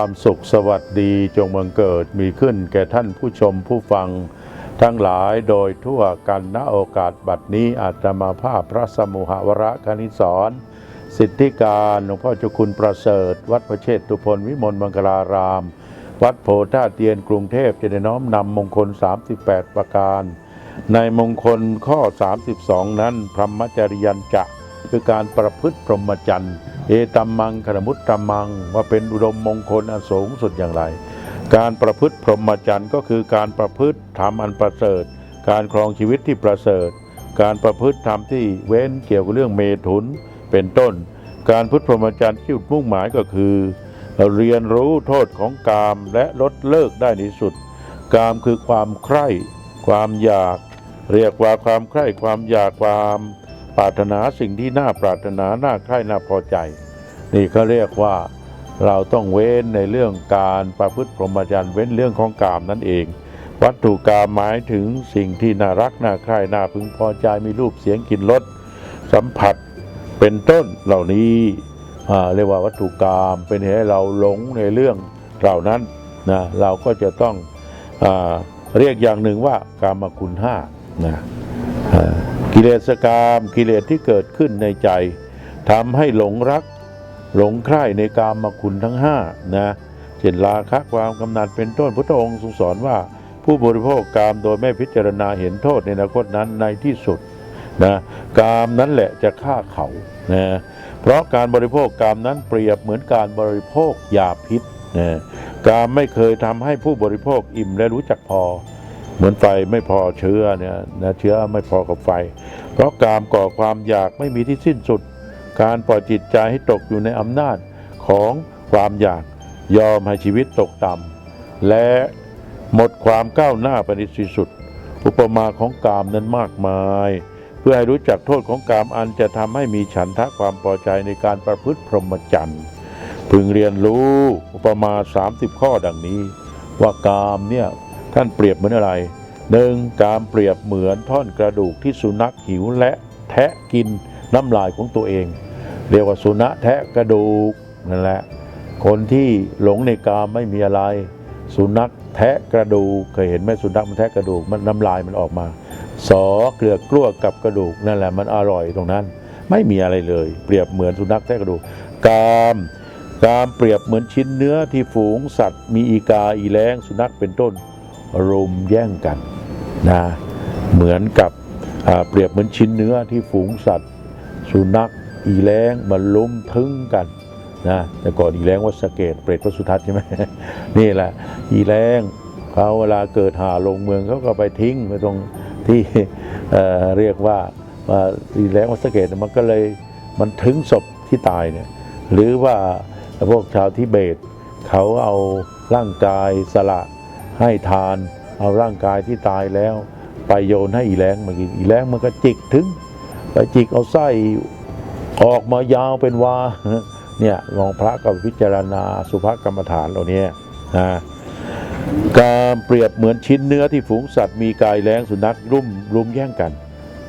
ความสุขสวัสดีจงบังเกิดมีขึ้นแก่ท่านผู้ชมผู้ฟัง ทั้งหลายโดยทั่วกันณโอกาสบัดนี้อาตมาภาพพระสมุหวระคณิสรสิทธิการหลวงพ่อเจ้าคุณประเสริฐ วัดพระเชษตุพนวิมลมังคลาราม วัดโพธาเตียนกรุงเทพจะได้น้อมนำมงคล 38 ประการ ในมงคลข้อ 32 นั้นพรหมจริยันจะคือการประพฤติพรหมจรรย์ เอตัมมังขนมุตตัมมัง ว่าเป็นอุดมมงคลอันสูงสุดอย่างไร การประพฤติพรหมจรรย์ก็คือการประพฤติธรรมอันประเสริฐ การครองชีวิตที่ประเสริฐ การประพฤติธรรมที่เว้นเกี่ยวกับเรื่องเมถุนเป็นต้น การพุทธพรหมจรรย์ที่จุดมุ่งหมายก็คือเรียนรู้โทษของกามและลดเลิกได้ในสุด กามคือความใคร่ ความอยาก เรียกว่าความใคร่ความอยากความ ปรารถนาสิ่งที่น่าปรารถนาน่าใคร่น่าพอใจ นี่เขาเรียกว่าเราต้องเว้นในเรื่องการประพฤติพรหมจรรย์เว้นเรื่องของกามนั่นเอง วัตถุกามหมายถึงสิ่งที่น่ารักน่าใคร่น่าพึงพอใจมีรูปเสียงกลิ่นรสสัมผัสเป็นต้นเหล่านี้เรียกว่าวัตถุกรรมเป็นเหตุให้เราหลงในเรื่องเหล่านั้นนะเราก็จะต้องอเรียกอย่างหนึ่งว่ากามคุณห้านะ กิเลสกรรมกิเลสที่เกิดขึ้นในใจทำให้หลงรักหลงใคร่ในกามาคุณทั้งห้านะเช่นราคะความกำนัดเป็นต้นพุทธองค์ทรงสอนว่า ผู้บริโภคกามโดยไม่พิจารณาเห็นโทษในอนาคตนั้นในที่สุดนะกามนั้นแหละจะฆ่าเขานะเพราะการบริโภคกามนั้นเปรียบเหมือนการบริโภคยาพิษนะกามไม่เคยทำให้ผู้บริโภคอิ่มและรู้จักพอ เหมือนไฟไม่พอเชื้อเนี่ยนะเชื้อไม่พอกับไฟ เพราะกามก่อความอยากไม่มีที่สิ้นสุด การปล่อยจิตใจให้ตกอยู่ในอำนาจของความอยากยอมให้ชีวิตตกต่ำและหมดความก้าวหน้าไปในที่สุด อุปมาของกามนั้นมากมาย เพื่อให้รู้จักโทษของกามอันจะทำให้มีฉันทะความพอใจในการประพฤติพรหมจรรย์พึงเรียนรู้อุปมา 30 ข้อดังนี้ ว่ากามเนี่ย ท่านเปรียบเหมือนอะไรหนึ่งกามเปรียบเหมือนท่อนกระดูกที่สุนัขหิวและแทะกินน้ำลายของตัวเอง เรียกว่าสุนัขแทะกระดูกนั่นแหละ คนที่หลงในกามไม่มีอะไร สุนัขแทะกระดูกเคยเห็นไหมสุนัขมันแทะกระดูกมันน้ำลายมันออกมา สอเกลือกกลั้วกับกระดูกนั่นแหละมันอร่อยตรงนั้น ไม่มีอะไรเลย เปรียบเหมือนสุนัขแทะกระดูกกามกามเปรียบเหมือนชิ้นเนื้อที่ฝูงสัตว์ มีอีกาอีแรงสุนัขเป็นต้น รุมแย่งกันนะเหมือนกับเปรียบเหมือนชิ้นเนื้อที่ฝูงสัตว์ สุนัขอีแรงมันลุมทึงกันนะแต่ก่อนอีแรงวัดสเกตเปรตพระสุทัศน์ใช่ไหมนี่แหละอีแรงเขาเวลาเกิดหาลงเมืองเขาก็ไปทิ้งไปตรงที่เเรียกว่าว่าอีแรงวัดสเกตมันก็เลยมันถึงศพที่ตายเนี่ยหรือว่าพวกชาวทิเบตเขาเอาร่างกายสละ ให้ทานเอาร่างกายที่ตายแล้ว ไปโยนให้อีแรงมากินอีแรงมันก็จิกถึง ไปจิกเอาไส้ออกมายาวเป็นวาเนี่ยลองพระกับพิจารณาสุภกรรมฐานเหล่านี้นะการเปรียบเหมือนชิ้นเนื้อที่ฝูงสัตว์มีกายแรงสุนัขรุ่มรุมแย่งกัน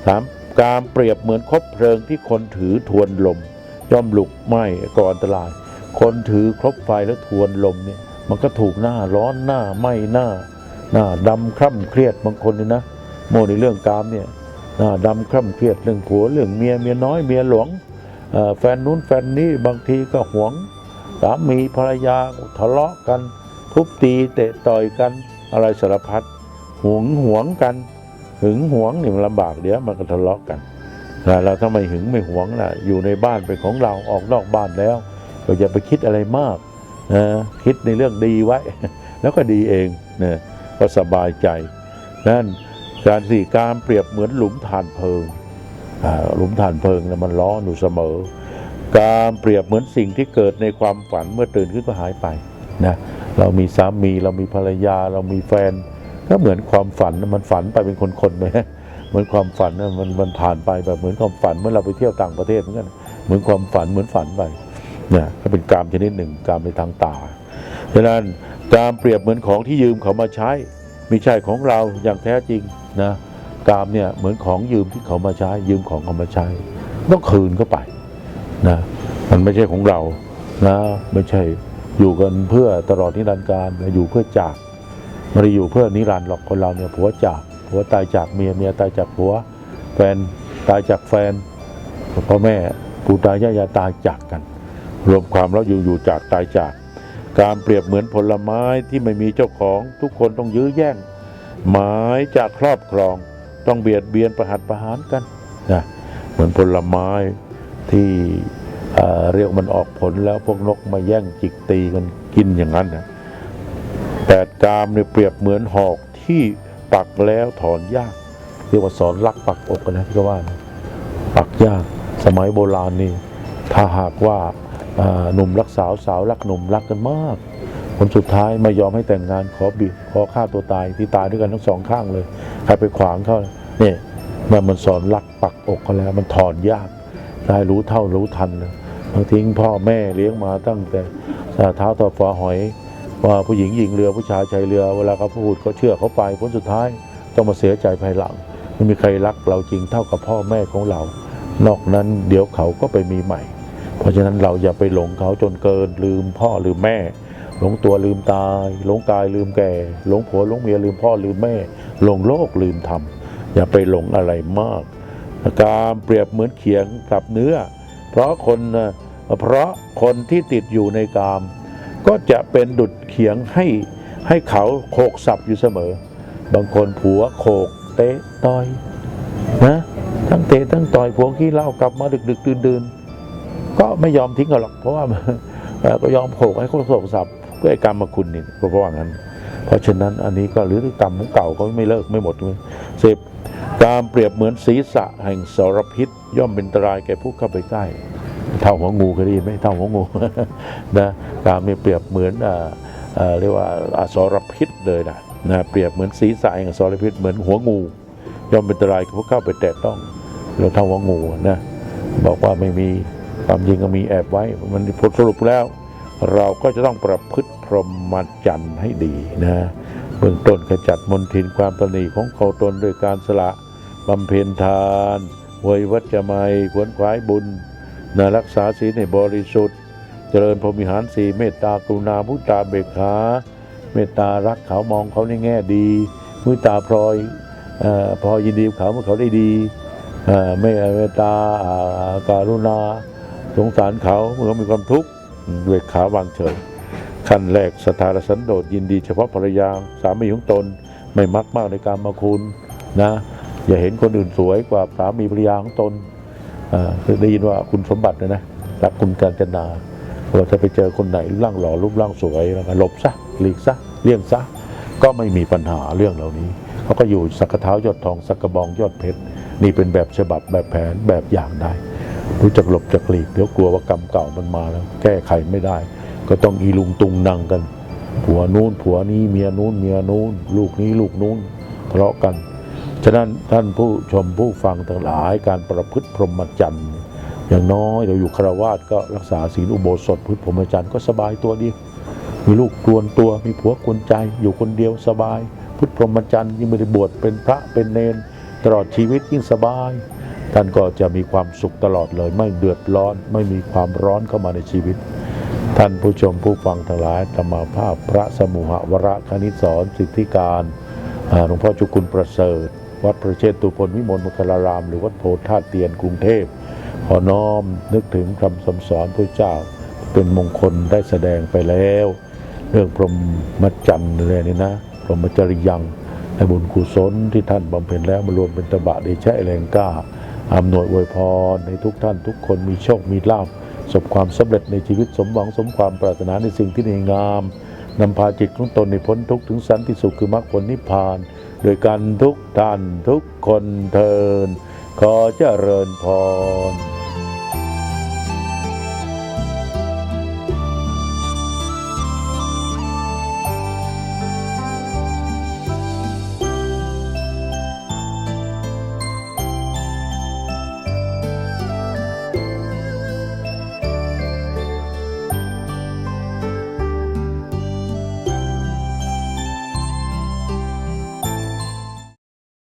สามการเปรียบเหมือนคบเพลิงที่คนถือทวนลมย่อมลุกไหม้ก่ออันตราย คนถือครบไฟแล้วทวนลมเนี่ย มันก็ถูกหน้าร้อนหน้าไหม้หน้า หน้าดำคร่ำเครียดบางคนนี่นะโมในเรื่องกามเนี่ยหน้าดำคร่ำเครียดเรื่องผัวเรื่องเมียเมียน้อยเมียหลวงแฟนนู้นแฟนนี้บางทีก็หวงสามีภรรยาทะเลาะกัน ทุบตีเตะต่อยกันอะไรสารพัดหวงหวงกัน หึงหวงนี่มันลำบากเดี๋ยวมันก็ทะเลาะกันเราถ้าไมหึงไม่หวงลนะอยู่ในบ้านเป็นของเราออกนอกบ้านแล้วเราอย่าไปคิดอะไรมาก คิดในเรื่องดีไว้ แล้วก็ดีเองนะก็สบายใจ นั่นการสี่การเปรียบเหมือนหลุมฐานเพลิงหลุมฐานเพลิงนะมันร้อนอยู่เสมอ การเปรียบเหมือนสิ่งที่เกิดในความฝันเมื่อตื่นขึ้นก็หายไปนะเรามีสามีเรามีภรรยาเรามีแฟน ก็เหมือนความฝันมันฝันไปเป็นคนๆไปเหมือนความฝันนะมันมันผ่านไปแบบเหมือนความฝันเมื่อเราไปเที่ยวต่างประเทศเหมือนกันเหมือนความฝันเหมือนฝันไป นี่ก็เป็นกามชนิดหนึ่งกามในทางตาฉะนั้นการเปรียบเหมือนของที่ยืมเขามาใช้ไม่ใช่ของเราอย่างแท้จริงนะกามเนี่ยเหมือนของยืมที่เขามาใช้ ยืมของเขามาใช้ ต้องคืนเข้าไปนะมันไม่ใช่ของเรานะไม่ใช่อยู่กันเพื่อตลอดนิรันดร์การอยู่เพื่อจากไม่ได้อยู่เพื่อนิรันดร์หรอกคนเราเนี่ยผัวจากผัวตายจากเมียเมียตายจากผัว แฟนตายจากแฟนพ่อแม่ปู่ตายายายตายจากกัน รวมความแล้วอยู่อยู่จากตายจาก การเปรียบเหมือนผลไม้ที่ไม่มีเจ้าของทุกคนต้องยื้อแย่ง หมายจากครอบครองต้องเบียดเบียนประหัตประหารกันนะเหมือนผลไม้ที่เรียกมันออกผลแล้วพวกนกมาแย่งจิกตีกันกินอย่างนั้นนะแปดกามเนี่ยเปรียบเหมือนหอกที่ปักแล้วถอนยาก เรียกว่าสอนลักปักอกกันนะที่เขาว่านะปักยากสมัยโบราณนี่ถ้าหากว่า หนุ่มรักสาวสาวรักหนุ่มรักกันมากผลสุดท้ายไม่ยอมให้แต่งงานขอบิดขอฆ่าตัวตายที่ตายด้วยกันทั้งสองข้างเลยใครไปขวางเขาเนี่ยเมื่อมันสอนรักปักอกเขาแล้วมันถอนยากได้รู้เท่ารู้ทันเลยบางทิ้งพ่อแม่เลี้ยงมาตั้งแต่เท้าต่อฝาหอย ว่าผู้หญิงหญิงเรือผู้ชายชายเรือเวลาเขาพูดเขาเชื่อเขาไปผลสุดท้ายต้องมาเสียใจภายหลังไม่มีใครรักเราจริงเท่ากับพ่อแม่ของเรา นอกนั้นเดี๋ยวเขาก็ไปมีใหม่ เพราะฉะนั้นเราอย่าไปหลงเขาจนเกินลืมพ่อลืมแม่ หลงตัวลืมตาย หลงกายลืมแก่ หลงผัวหลงเมียลืมพ่อลืมแม่ หลงโลกลืมธรรมอย่าไปหลงอะไรมากการเปรียบเหมือนเขียงกับเนื้อ เพราะคนเพราะคนที่ติดอยู่ในกาม ก็จะเป็นดุดเขียงให้ให้เขาโขกสับอยู่เสมอ บางคนผัวโขกเตะต่อยนะทั้งเตะทั้งต่อยผัวขี้เหล้ากลับมาดึกดึกดื่นดื่น ก็ไม่ยอมทิ้งกันหรอก เพราะว่าก็ยอมโขกให้เขาโขกสับเพื่อไอ้กรรมมาคุณนี่เพราะว่างั้น เพราะฉะนั้นอันนี้ก็หรือกรรมของเก่าก็ไม่เลิกไม่หมดเลยสิบการเปรียบเหมือนศีรษะแห่งสารพิษ ย่อมเป็นอันตรายแก่ผู้เข้าไปใกล้เท่าหัวงูเคยได้ยินไหมเท่าหัวงูนะการไม่เปรียบเหมือนอ่อเรียกว่าอสรพิษเลยนะนะเปรียบเหมือนศีรษะแห่งอสรพิษเหมือนหัวงู ย่อมเป็นอันตรายแก่ผู้เข้าไปแตะต้องเราเท่าหัวงูนะบอกว่าไม่มี ความจริงก็มีแอบไว้ มันผลสรุปแล้ว เราก็จะต้องประพฤติพรหมจรรย์ให้ดีนะเบื้องต้นขจัดมลทินความตนีของเขาตนด้วยการสละบำเพ็ญทานเวยวัจจะไมยขวนขวายบุญนะรักษาศีลให้บริสุทธิ์ เจริญพรหมิหารสีเมตตากรุณาพุตตาเบกขา เมตตารักเขามองเขาในแง่ดีมุตาพลอยอพอยินดีเขาเมื่อเขาได้ดีเมตตาการุณา สงสารเขาเมื่อเขามีความทุกข์ด้วยขาวางเฉยขั้นแรกสถานสันโดษยินดีเฉพาะภรรยาสามีของตนไม่มักมากในการมาคุณนะอย่าเห็นคนอื่นสวยกว่าสามีภรรยาของตนอ่าได้ยินว่าคุณสมบัตินะนะรักคุณการจนาเราจะไปเจอคนไหนรูปร่างหล่อรูปร่างสวยแล้วก็หลบซะหลีกซะเลี่ยงซะก็ไม่มีปัญหาเรื่องเหล่านี้เขาก็อยู่สักเท้ายอดทองสักกระบองยอดเพชรนี่เป็นแบบฉบับแบบแผนแบบอย่างได้ รู้จักหลบจักหลีกเดี๋ยวกลัวว่ากรรมเก่ามันมาแล้ว แก้ไขไม่ได้ ก็ต้องอีลุงตุงนังกัน ผัวนู้นผัวนี้เมียนู้นเมียนู้น ลูกนี้ลูกนู้นทะเลาะกัน ฉะนั้นท่านผู้ชมผู้ฟังทั้งหลายการประพฤติพรหมจรรย์อย่างน้อยเราอยู่คารวาสก็รักษาศีลอุโบสถพฤติพรหมจรรย์ก็สบายตัวดีมีลูกกวนตัวมีผัวกวนใจ อยู่คนเดียวสบาย พุทธพรหมจรรย์ยิ่งไม่ได้บวชเป็นพระเป็นเนน ตลอดชีวิตยิ่งสบาย ท่านก็จะมีความสุขตลอดเลย ไม่เดือดร้อน ไม่มีความร้อนเข้ามาในชีวิต ท่านผู้ชมผู้ฟังทั้งหลายธรรมาภาพพระสมุหวระคณิสอนสิทธิการหลวงพ่อจุกุลประเสริฐ วัดประเชษตุพลวิมลมังคลาราม หรือวัดโพธาตุเตียนกรุงเทพขอน้อมนึกถึงคำสำสอนพระเจ้า เป็นมงคลได้แสดงไปแล้ว เรื่องพรหมจรรย์เลยนี่นะพรหมจริยังในบุญกุศลที่ท่านบำเพ็ญแล้วมารวมเป็นตบะเดชะแรงกล้า อำนวยอวยพรในทุกท่านทุกคนมีโชคมีลาภสบความสำเร็จในชีวิตสมหวังสมความปรารถนาในสิ่งที่ดีงามนำพาจิตของตนในพ้นทุกข์ถึงสันติสุขคือมรรคผลนิพพาน โดยการทุกท่านทุกคนเทินขอเจริญพร